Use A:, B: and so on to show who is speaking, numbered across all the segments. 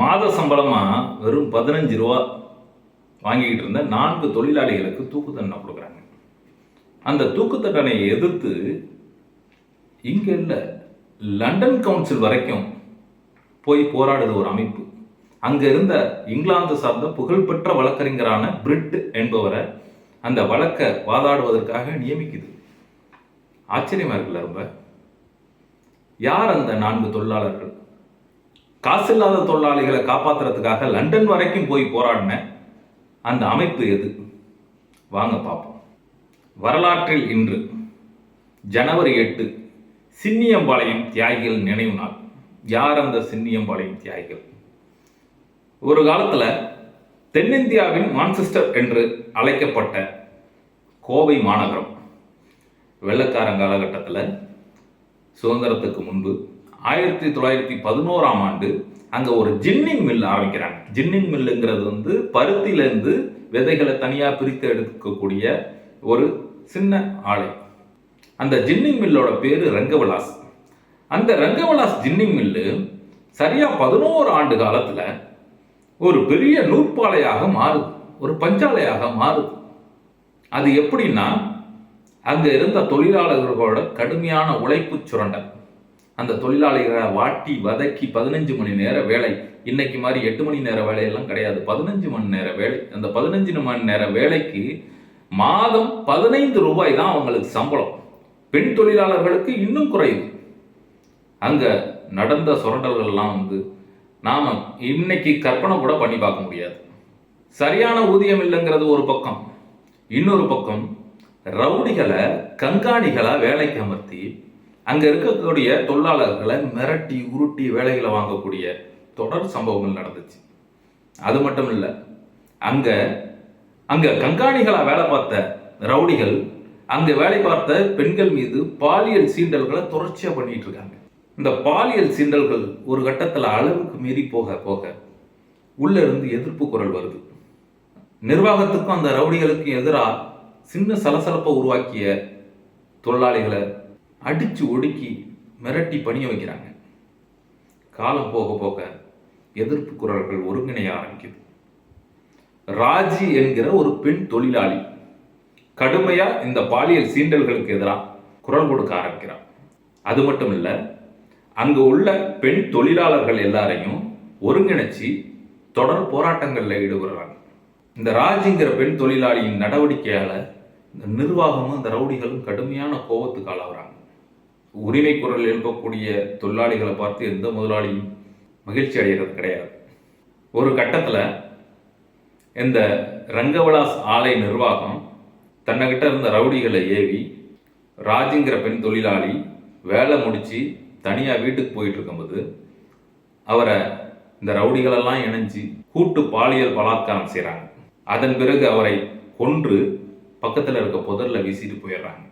A: மாத சம்பளமாக வெறும் பதினஞ்சு ரூபா வாங்கிக்கிட்டு இருந்த நான்கு தொழிலாளிகளுக்கு தூக்கு தண்டனை கொடுக்குறாங்க. அந்த தூக்கு தண்டனையை எதிர்த்து இங்கே இல்லை லண்டன் கவுன்சில் வரைக்கும் போய் போராடுது ஒரு அமைப்பு. அங்கே இருந்த இங்கிலாந்து சார்ந்த புகழ்பெற்ற வழக்கறிஞரான பிரிட் என்பவரை அந்த வழக்கை வாதாடுவதற்காக நியமிக்குது. ஆச்சரியமாக இருக்குல்ல ரொம்ப. யார் அந்த நான்கு தொழிலாளர்கள்? காசில்லாத தொழிலாளிகளை காப்பாத்துறதுக்காக லண்டன் வரைக்கும் போய் போராடின அந்த அமைப்பு எது? வாங்க பார்ப்போம். வரலாற்றில் இன்று ஜனவரி எட்டு சின்னியம்பாளையம் தியாகிகள் நினைவு நாள். யார் அந்த சின்னியம்பாளையம் தியாகிகள்? ஒரு காலத்தில் தென்னிந்தியாவின் மான்செஸ்டர் என்று அழைக்கப்பட்ட கோவை மாநகரம். வெள்ளக்காரன் காலகட்டத்தில் சுதந்திரத்துக்கு முன்பு ஆயிரத்தி தொள்ளாயிரத்தி பதினோராம் ஆண்டு அங்கே ஒரு ஜின்னிங் மில் ஆரம்பிக்கிறாங்க. ஜின்னிங் மில்லுங்கிறது வந்து பருத்தியிலேருந்து விதைகளை தனியாக பிரித்து எடுக்கக்கூடிய ஒரு சின்ன ஆலை. அந்த ஜின்னிங் மில்லோட பேர் ரங்கவிலாஸ். அந்த ரங்கவிலாஸ் ஜின்னிங் மில்லு சரியாக பதினோரு ஆண்டு காலத்தில் ஒரு பெரிய நூற்பாலையாக மாறுது. ஒரு பஞ்சாலையாக மாறுது. அது எப்படின்னா அங்கே இருந்த தொழிலாளர்களோட கடுமையான உழைப்பு சுரண்டல். அந்த தொழிலாளிகளை வாட்டி வதக்கி பதினஞ்சு மணி நேர வேலை. இன்னைக்கு மாதிரி எட்டு மணி நேர வேலையெல்லாம் கிடையாது. பதினஞ்சு மணி நேர வேலை. அந்த பதினஞ்சு மணி நேர வேலைக்கு மாதம் பதினைந்து ரூபாய் தான் அவங்களுக்கு சம்பளம். பெண் தொழிலாளர்களுக்கு இன்னும் குறைவு அங்க நடந்த சுரண்டல்கள்லாம் வந்து நாம இன்னைக்கு கற்பனை கூட பண்ணி பார்க்க முடியாது. சரியான ஊதியம் இல்லைங்கிறது ஒரு பக்கம். இன்னொரு பக்கம் ரவுடிகளை கண்காணிகளா வேலைக்கு அமர்த்தி அங்க இருக்கக்கூடிய தொழிலாளர்களை மிரட்டி உருட்டி வேலைகளை வாங்கக்கூடிய தொடர் சம்பவங்கள் நடந்துச்சு. அது மட்டும் இல்லை அங்க அங்க கண்காணிகளா வேலை பார்த்த ரவுடிகள் அங்க வேலை பார்த்த பெண்கள் மீது பாலியல் சீண்டல்களை தொடர்ச்சியா பண்ணிட்டு இருக்காங்க. இந்த பாலியல் சீண்டல்கள் ஒரு கட்டத்துல அளவுக்கு மீறி போக போக உள்ள இருந்து எதிர்ப்பு குரல் வருது. நிர்வாகத்துக்கும் அந்த ரவுடிகளுக்கும் எதிராக சின்ன சலசலப்பை உருவாக்கிய தொழிலாளிகளை அடித்து ஒடுக்கி மிரட்டி பணிய வைக்கிறாங்க. காலம் போக போக எதிர்ப்பு குரல்கள் ஒருங்கிணைய ஆரம்பிக்குது. ராஜி என்கிற ஒரு பெண் தொழிலாளி கடுமையா இந்த பாலியல் சீண்டல்களுக்கு எதிராக குரல் கொடுக்க ஆரம்பிக்கிறான் அது மட்டும் இல்ல அங்கே உள்ள பெண் தொழிலாளர்கள் எல்லாரையும் ஒருங்கிணைச்சி தொடர் போராட்டங்களில் ஈடுபடுறாங்க. இந்த ராஜிங்கிற பெண் தொழிலாளியின் நடவடிக்கையால இந்த நிர்வாகமும் இந்த ரவுடிகளும் கடுமையான கோபத்துக்கு ஆளாகிறாங்க. உரிமை குரல் எழுப்பக்கூடிய தொழிலாளிகளை பார்த்து எந்த முதலாளியும் மகிழ்ச்சி அடைகிறது கிடையாது. ஒரு கட்டத்தில் இந்த ரங்கவிலாஸ் ஆலை நிர்வாகம் தன்னைக்கிட்ட இருந்த ரவுடிகளை ஏவி ராஜுங்கிற பெண் தொழிலாளி வேலை முடித்து தனியாக வீட்டுக்கு போயிட்டு இருக்கும்போது அவரை இந்த ரவுடிகளெல்லாம் இணைஞ்சு கூட்டு பாலியல் பலாத்காரம் செய்கிறாங்க அதன் பிறகு அவரை கொன்று பக்கத்தில் இருக்க புதரில் வீசிட்டு போயிடுறாங்க.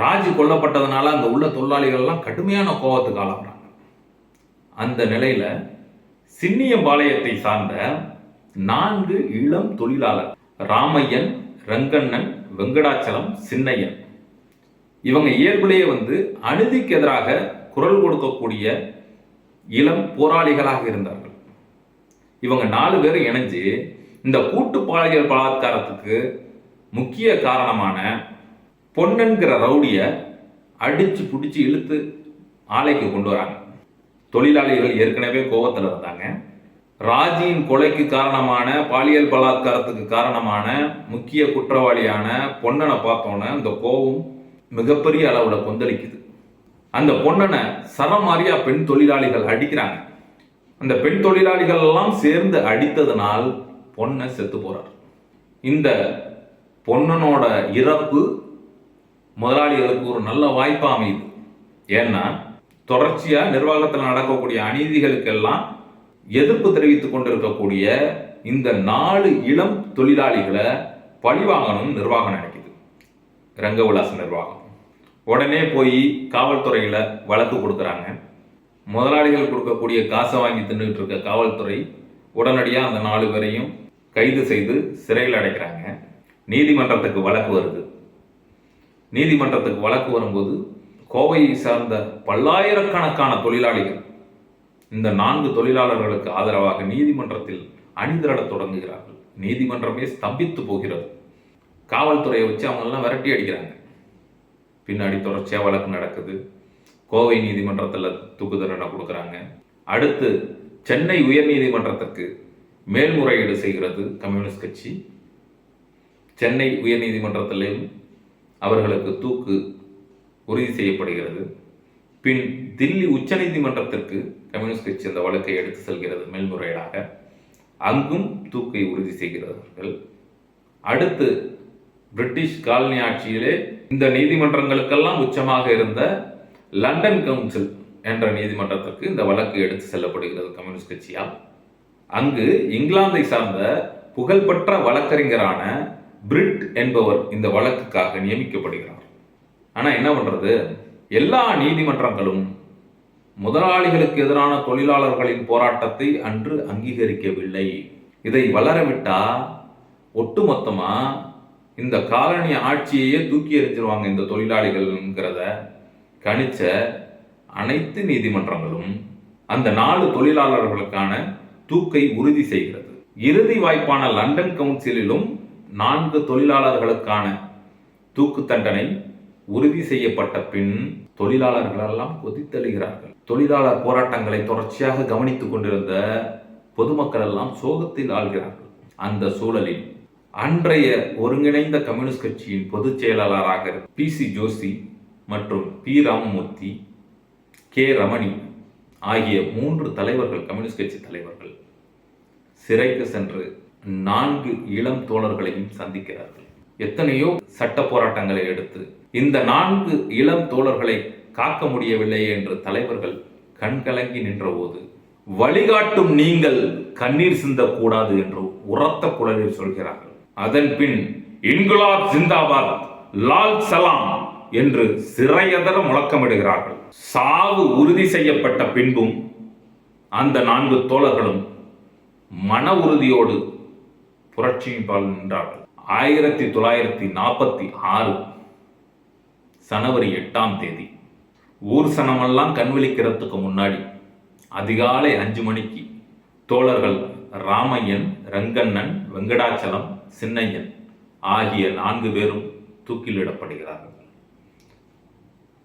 A: ராஜ் கொல்லப்பட்டதுனால அங்கே உள்ள தொழிலாளிகள்லாம் கடுமையான கோபத்துக்கு ஆளாகிறாங்க. அந்த நிலையில் சின்னியம்பாளையத்தை சார்ந்த நான்கு இளம் தொழிலாளர் ராமையன் ரங்கண்ணன் வெங்கடாச்சலம் சின்னையன். இவங்க இயல்புலேயே வந்து அநீதிக்கு எதிராக குரல் கொடுக்கக்கூடிய இளம் போராளிகளாக இருந்தார்கள். இவங்க நாலு பேர் இணைஞ்சு இந்த கூட்டு பாலியல் பலாத்காரத்துக்கு முக்கிய காரணமான பொன்னன்கிற ரவுடிய அடிச்சு பிடிச்சி இழுத்து ஆலைக்கு கொண்டு வராங்க. தொழிலாளிகள் ஏற்கனவே கோவத்தில் இருந்தாங்க. ராஜியின் கொலைக்கு காரணமான பாலியல் பலாத்காரத்துக்கு காரணமான முக்கிய குற்றவாளியான பொன்னனை பார்த்தோன்னே அந்த கோபம் மிகப்பெரிய அளவில் கொந்தளிக்குது. அந்த பொன்னனை சரமாரியா பெண் தொழிலாளிகள் அடிக்கிறாங்க. அந்த பெண் தொழிலாளிகள் எல்லாம் சேர்ந்து அடித்ததனால் பொண்ணை செத்து போறார். இந்த பொன்னனோட இறப்பு முதலாளிகளுக்கு ஒரு நல்ல வாய்ப்பாக அமையுது. ஏன்னா தொடர்ச்சியாக நிர்வாகத்தில் நடக்கக்கூடிய அநீதிகளுக்கெல்லாம் எதிர்ப்பு தெரிவித்துக் கொண்டிருக்கக்கூடிய இந்த நாலு இளம் தொழிலாளிகளை பழிவாங்கணும் நிர்வாகம் நினைக்குது. ரங்கவிலாஸ் நிர்வாகம். உடனே போய் காவல்துறையில் வழக்கு கொடுக்குறாங்க. முதலாளிகள் கொடுக்கக்கூடிய காசை வாங்கி தின்னுட்டு இருக்க காவல்துறை உடனடியாக அந்த நாலு பேரையும் கைது செய்து சிறையில் அடைக்கிறாங்க. நீதிமன்றத்துக்கு வழக்கு வருது. நீதிமன்றத்துக்கு வழக்கு வரும்போது கோவையை சார்ந்த பல்லாயிரக்கணக்கான தொழிலாளிகள் இந்த நான்கு தொழிலாளர்களுக்கு ஆதரவாக நீதிமன்றத்தில் அணிதிரளத் தொடங்குகிறார்கள். நீதிமன்றமே ஸ்தம்பித்து போகிறது. காவல்துறையை வச்சு அவங்களெல்லாம் விரட்டி அடிக்கிறாங்க. பின்னாடி தொடர்ச்சியாக வழக்கு நடக்குது. கோவை நீதிமன்றத்தில் தூக்கு தண்டனை கொடுக்குறாங்க. அடுத்து சென்னை உயர்நீதிமன்றத்துக்கு மேல்முறையீடு செய்கிறது கம்யூனிஸ்ட் கட்சி. சென்னை உயர்நீதிமன்றத்திலையும் அவர்களுக்கு தூக்கு உறுதி செய்யப்படுகிறது. பின் தில்லி உச்சநீதிமன்றத்திற்கு கம்யூனிஸ்ட் கட்சி அந்த வழக்கை எடுத்து செல்கிறது மேல்முறையீடாக. அங்கும் தூக்கை உறுதி செய்கிறார்கள். அடுத்து பிரிட்டிஷ் காலனி ஆட்சியிலே இந்த நீதிமன்றங்களுக்கெல்லாம் உச்சமாக இருந்த லண்டன் கவுன்சில் என்ற நீதிமன்றத்திற்கு இந்த வழக்கு எடுத்து செல்லப்படுகிறது கம்யூனிஸ்ட் கட்சியால். அங்கு இங்கிலாந்தை சார்ந்த புகழ்பெற்ற வழக்கறிஞரான பிரிட் என்பவர் இந்த வழக்குக்காக நியமிக்கப்படுகிறார். ஆனால் என்ன பண்றது? எல்லா நீதிமன்றங்களும் முதலாளிகளுக்கு எதிரான தொழிலாளர்களின் போராட்டத்தை அன்று அங்கீகரிக்கவில்லை. இதை வளரவிட்டா ஒட்டுமொத்தமா இந்த காலனி ஆட்சியையே தூக்கி எறிஞ்சிருவாங்க இந்த தொழிலாளிகள்ங்கிறத கணிச்ச அனைத்து நீதிமன்றங்களும் அந்த நாலு தொழிலாளர்களுக்கான தூக்கை உறுதி செய்கிறது. இறுதி வாய்ப்பான லண்டன் கவுன்சிலிலும் நான்கு தொழிலாளர்களுக்கான தூக்கு தண்டனை உறுதி செய்யப்பட்ட பின் தொழிலாளர்களெல்லாம் கொதித்தழுகிறார்கள். தொழிலாளர் போராட்டங்களை தொடர்ச்சியாக கவனித்துக் கொண்டிருந்த பொதுமக்கள் எல்லாம் சோகத்தில் ஆள்கிறார்கள் அந்த சூழலில் அன்றைய ஒருங்கிணைந்த கம்யூனிஸ்ட் கட்சியின் பொதுச் செயலாளராக பி. சி. ஜோஷி மற்றும் பி. ராமமூர்த்தி கே. ரமணி ஆகிய மூன்று தலைவர்கள் கம்யூனிஸ்ட் கட்சி தலைவர்கள் சிறைக்கு சென்று நான்கு இளம் தோழர்களையும் சந்திக்கிறார்கள். எத்தனையோ சட்ட போராட்டங்களை எடுத்து இந்த நான்கு இளம் தோழர்களை காக்க முடியவில்லை என்று தலைவர்கள் கண்கலங்கி நின்றபோது வழிகாட்டும் நீங்கள் கண்ணீர் சிந்தக்கூடாது என்று உரத்த குரலில் சொல்கிறார்கள். அதன் பின் இன்குலாப் ஜிந்தாபாத் லால் சலாம் என்று சிறையதர முழக்கமிடுகிறார்கள். சாவு உறுதி செய்யப்பட்ட பின்பும் அந்த நான்கு தோழர்களும் மன உறுதியோடு புரட்சியின் பால் நின்றார்கள். ஆயிரத்தி தொள்ளாயிரத்தி நாற்பத்தி ஆறு சனவரி எட்டாம் தேதி. ஊர் சனமெல்லாம் கண்விழிக்கிறதுக்கு முன்னாடி அதிகாலை அஞ்சு மணிக்கு தோழர்கள் ராமையன் ரங்கண்ணன் வெங்கடாச்சலம் சின்னையன் ஆகிய நான்கு பேரும் தூக்கிலிடப்படுகிறார்கள்.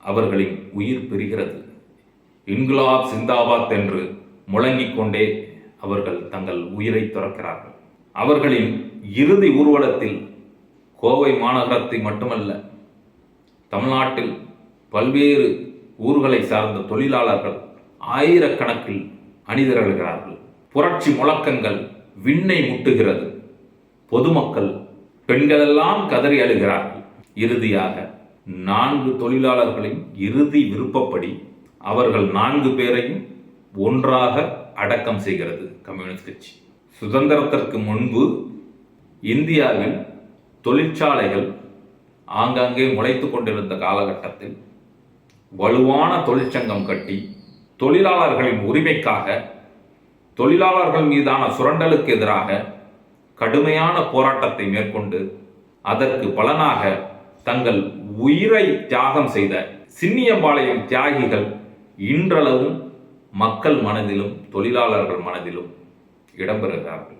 A: அவர்களின் உயிர் பெறுகிறது இன்குலாப் சிந்தாபாத் என்று முழங்கிக் கொண்டே அவர்கள் தங்கள் உயிரை துறக்கிறார்கள். அவர்களின் இறுதி ஊர்வலத்தில் கோவை மாநகரத்தை மட்டுமல்ல தமிழ்நாட்டில் பல்வேறு ஊர்களை சார்ந்த தொழிலாளர்கள் ஆயிரக்கணக்கில் அணிதிரள்கிறார்கள். புரட்சி முழக்கங்கள் விண்ணை முட்டுகிறது. பொதுமக்கள் பெண்களெல்லாம் கதறி அழுகிறார்கள். இறுதியாக நான்கு தொழிலாளர்களின் இறுதி விருப்பப்படி அவர்கள் நான்கு பேரையும் ஒன்றாக அடக்கம் செய்கிறது கம்யூனிஸ்ட் கட்சி. சுதந்திரத்திற்கு முன்பு இந்தியாவில் தொழிற்சாலைகள் ஆங்காங்கே முளைத்து கொண்டிருந்த காலகட்டத்தில் வலுவான தொழிற்சங்கம் கட்டி தொழிலாளர்களின் உரிமைக்காக தொழிலாளர்கள் மீதான சுரண்டலுக்கு எதிராக கடுமையான போராட்டத்தை மேற்கொண்டு அதற்கு பலனாக தங்கள் உயிரை தியாகம் செய்த சின்னியம்பாளையம் தியாகிகள் இன்றளவும் மக்கள் மனதிலும் தொழிலாளர்கள் மனதிலும் இடம்பெறுகிறார்கள்.